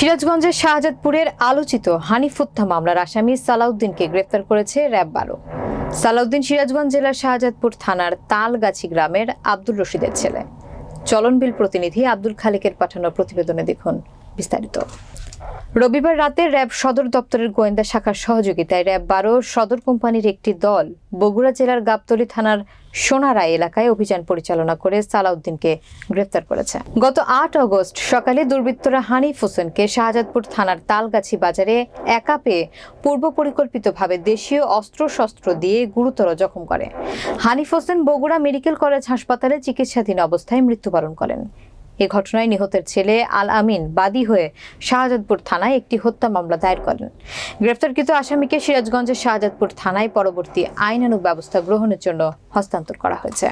সিরাজগঞ্জের শাহজাদপুরের আলোচিত হানিফ হত্যা মামলার আসামি সালাউদ্দিনকে গ্রেফতার করেছে র্যাব বারো। সালাউদ্দিন সিরাজগঞ্জ জেলার শাহজাদপুর থানার তালগাছি গ্রামের আব্দুল রশিদের ছেলে। চলনবিল প্রতিনিধি আব্দুল খালিকের পাঠানো প্রতিবেদনে দেখুন বিস্তারিত। রবিবার রাতে র্যাব সদর দপ্তরের গোয়েন্দা শাখার সহযোগিতায় র্যাব বারো সদর কোম্পানির একটি দল বগুড়া জেলার গাবতলী থানার সোনারায় এলাকায় অভিযান পরিচালনা করে সালাউদ্দিনকে গ্রেফতার করেছে। গত আট অগস্ট সকালে দুর্বৃত্তরা হানিফ হোসেনকে শাহজাদপুর থানার তালগাছি বাজারে একা পেয়ে পূর্ব পরিকল্পিতভাবে দেশীয় অস্ত্রশস্ত্র দিয়ে গুরুতর জখম করে। হানিফ হোসেন বগুড়া মেডিকেল কলেজ হাসপাতালে চিকিৎসাধীন অবস্থায় মৃত্যুবরণ করেন। এ ঘটনায় নিহতের ছেলে আল আমিন বাদী হয়ে শাহজাদপুর থানায় একটি হত্যা মামলা দায়ের করেন। গ্রেফতারকৃত আসামিকে সিরাজগঞ্জের শাহজাদপুর থানায় পরবর্তী আইনানুগ ব্যবস্থা গ্রহণের জন্য হস্তান্তর করা হয়েছে।